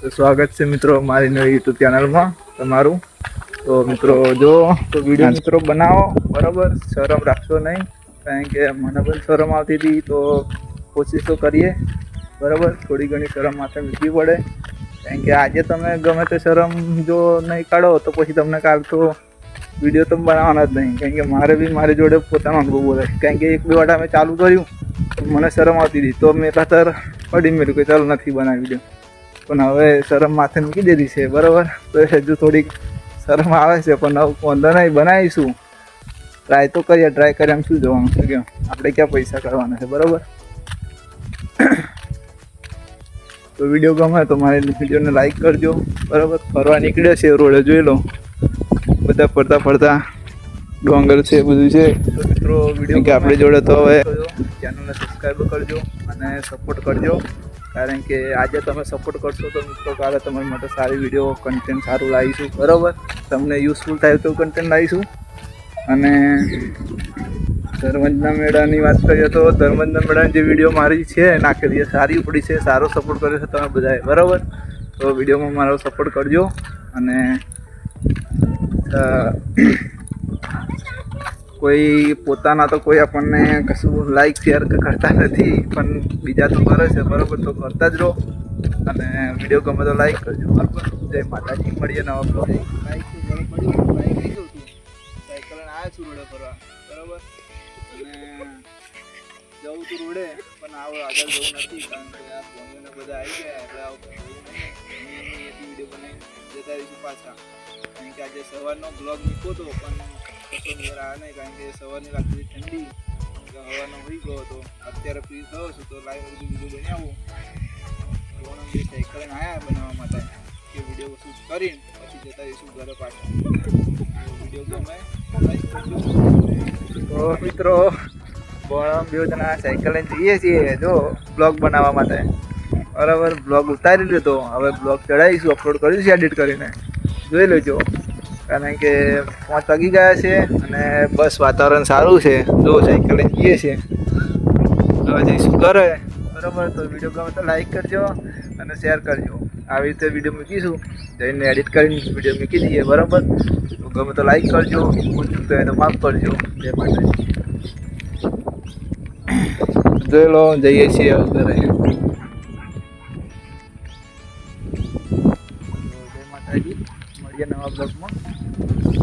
તો સ્વાગત છે મિત્રો મારી નવી યુટ્યુબ ચેનલમાં તમારું. તો મિત્રો જો તો વીડિયો મિત્રો બનાવો બરાબર? શરમ રાખશો નહીં કારણ કે મને પણ શરમ આવતી હતી. તો કોશિશ તો કરીએ બરાબર? થોડી ઘણી શરમ માથે મૂકવી પડે. કારણ કે આજે તમે ગમે તે શરમ જો નહીં કાઢો તો પછી તમને કાલ તો વીડિયો તો બનાવવાના જ નહીં. કારણ કે મારે બી મારી જોડે પોતાનો અનુભવ બોલે કારણ કે એક બે વાર મેં ચાલુ કર્યું મને શરમ આવતી હતી. તો મેં ખાતર પડી મેળ્યું કે ચાલો નથી બનાવી વીડિયો પણ હવે શરમ માથે મૂકી દીધી છે બરાબર? તો હજુ થોડીક શરમ આવે છે પણ હવે વાંધો નહીં બનાવીશું. ટ્રાય તો કરીએ ટ્રાય કરીએ એમ શું જોવાનું છે કેમ આપણે ક્યાં પૈસા કરવાના છે બરાબર? તો વીડિયો ગમે તો મારી વિડીયોને લાઈક કરજો બરાબર? ફરવા નીકળ્યો છે રોડે જોઈ લો. બધા ફરતા ફરતા ડોંગર છે બધું છે. તો મિત્રો વીડિયો કે આપણી જોડે તો હવે ચેનલને સબસ્ક્રાઈબ કરજો અને સપોર્ટ કરજો. કારણ કે આજે તમે સપોર્ટ કરશો તો મિત્રો કાલે તમારી માટે સારી વીડિયો કન્ટેન્ટ સારું લાવીશું. બરાબર? તમને યુઝફુલ થાય તો કન્ટેન્ટ લાવીશું. અને ધર્મજના મેળાની વાત કરીએ તો ધર્મજના મેળાની જે વીડિયો મારી છે નાખેલી છે સારી ઉપડી છે, સારો સપોર્ટ કર્યો છે તમે બધાએ. બરાબર? તો વિડીયોમાં મારો સપોર્ટ કરજો. અને કોઈ પોતાના તો કોઈ આપણને કશું લાઈક શેર કરતા નથી, પણ બીજા તો કરે છે, બરાબર? તો કરતા જ રહો. અને વીડિયો ગમે તો લાઈક કરજો. બરાબર? જય માતાજી. મળીએ નવા બ્લોગ સાયકલ આવ્યા છું રોડે ફરવા બરાબર? જવું તું રોડે પણ આવો આગળ જવું નથી કારણ કે આ બધા આવી ગયા એટલે આવું વીડિયો બનાવી જતા રહીશું પાછા કારણ કે આજે સવારનો બ્લોગ મૂકો હતો પણ મેળ નહીં કારણ કે સવારની રાત્રે ઠંડી હવાનો હોઈ ગયો અત્યારે ફ્રી થયો છું તો લાઈવ બધું વીડિયો બનાવું ધોરણ બે સાયકલ આવ્યા બનાવવા માટે જતા રહીશું ઘરે પાછા વીડિયો ગમે તો મિત્રો બે જણા સાયકલ જઈએ છીએ. જો, બ્લોગ બનાવવા માટે. બરાબર, બ્લોગ ઉતારી લીધો. હવે બ્લોગ ચડાવીશું અપલોડ કરીશું એડિટ કરીને. જોઈ લેજો. કારણ કે પાંચ વાગી ગયા છે અને બસ વાતાવરણ સારું છે. જો સાયકલ લઈને જઈએ છીએ. હવે જઈશું ઘરે બરાબર, તો વીડિયો ગમે તો લાઈક કરજો અને શેર કરજો. આવી રીતે વીડિયો મૂકીશું. જઈને એડિટ કરીને વીડિયો મૂકી દઈએ, બરાબર? તો ગમે તો લાઈક કરજો પૂછું તો એને માફ કરજો. જય માટે જોઈ લો, જઈએ છીએ ઘરે. માતાજી, મળીએ નવા બ્લોગમાં Thank you.